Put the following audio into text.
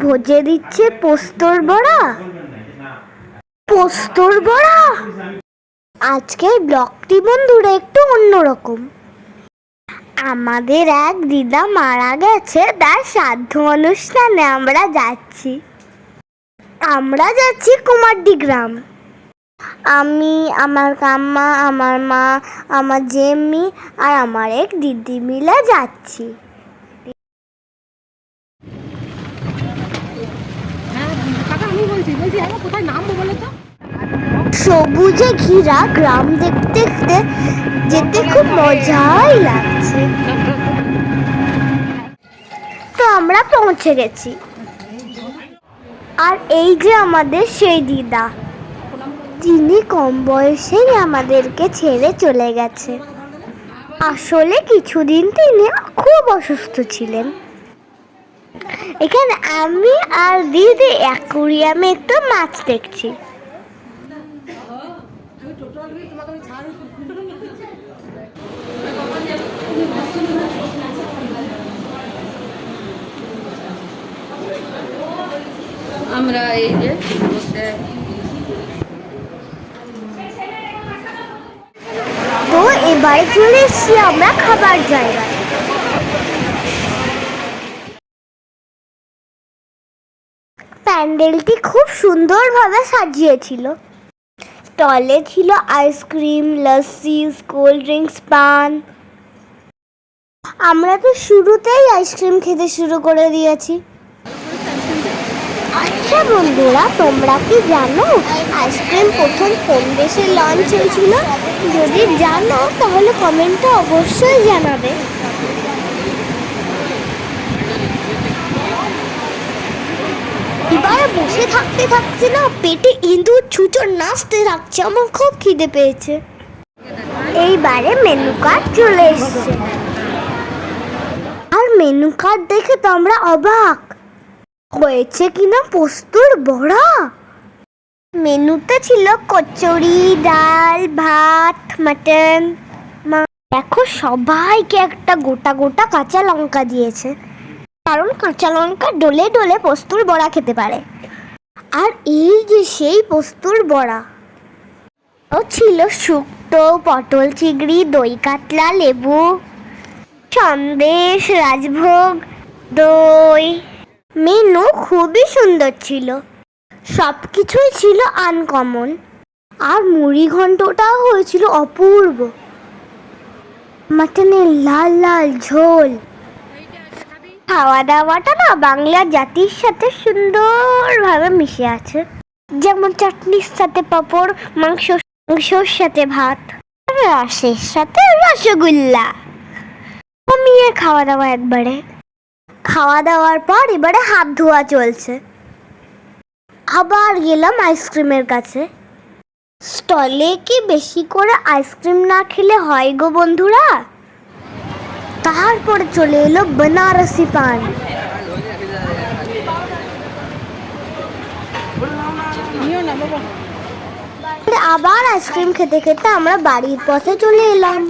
ভোজে দিচ্ছে পোস্তর বড়া। পোস্তর বড়া? আজকের ব্লগটি বন্ধুরা একটু অন্যরকম। আমাদের এক দিদা মারা গেছে, তার শ্রাদ্ধ অনুষ্ঠানে আমরা যাচ্ছি। আমরা যাচ্ছি কুমারডি গ্রাম। আমি, আমার কাম্মা, আমার মা, আমার জেম্মি আর আমার এক দিদি মিলে যাচ্ছি হ্যাঁ কাকা আমি বলছি বলছি আমার কোথায় নামবো বলে তো সবুজে ঘিরা গ্রাম দেখতে দেখতে যেতে খুব মজাই লাগছে। তো আমরা পৌঁছে গেছি। আর এই যে আমাদের সেই দিদা, যিনি কম বয়সেই আমাদেরকে ছেড়ে চলে গেছে। আসলে কিছুদিন তিনি খুব অসুস্থ ছিলেন। এখানে আমি আর দিদি অ্যাকুরিয়ামে একটু মাছ দেখছি। আমরা এই যে তো এবারে চলে এসেছি আমরা খাবার জায়গায়। প্যান্ডেলটি খুব সুন্দরভাবে সাজিয়েছিল। স্টলে ছিল আইসক্রিম লস্যি কোল্ড ড্রিঙ্কস, পান। আমরা তো শুরুতেই আইসক্রিম খেতে শুরু করে দিয়েছি। আচ্ছা বন্ধুরা, তোমরা কি জানো? আইসক্রিম প্রথম কোন দেশে লঞ্চ হয়েছিল? যদি জানো, তাহলে কমেন্টে অবশ্যই জানাবে। এবারে বসে থাকতে থাকছে না, পেটে ইঁদুর ছুচর নাচতে থাকছে, আমার খুব খিদে পেয়েছে। এইবারে মেনু কার্ড চলে এসছে। আর মেনু কার্ড দেখে তো আমরা অবাক। হয়েছে কিনা পোস্তর বড়া? মেনুতে ছিল কচুরি, ডাল, ভাত, মাটন। দেখো সবাইকে একটা গোটা গোটা কাঁচা লঙ্কা দিয়েছে। কারণ কাঁচা লঙ্কা ডলে ডলে পোস্তর বড়া খেতে পারে। আর এই যে সেই পোস্তর বড়া, ও ছিল শুক্তো, পটল চিংড়ি, দই কাতলা, লেবু, সন্দেশ, রাজভোগ, দই। মেনু খুবই সুন্দর ছিল। সব কিছুই ছিল আনকমন আর মুড়ি ঘন্টটাও হয়েছিল অপূর্ব। মাটনের লাল লাল ঝোল। খাওয়া দাওয়াটা না বাংলা জাতির সাথে সুন্দরভাবে মিশে আছে। যেমন চাটনির সাথে পাঁপড়, মাংস, মাংসর সাথে ভাত রসের সাথে রসগোল্লা। কমিয়ে খাওয়া দাওয়া একবারে। খাওয়া দাওয়ার পর এবারে হাত ধোয়া চলছে। আবার গেলাম আইসক্রিমের কাছে। স্টলে কি বেশি করে আইসক্রিম না খেলে হয় গো বন্ধুরা? তারপরে চলে এলো বেনারসি পান। আবার আইসক্রিম খেতে খেতে আমরা বাড়ির পথে চলে এলাম।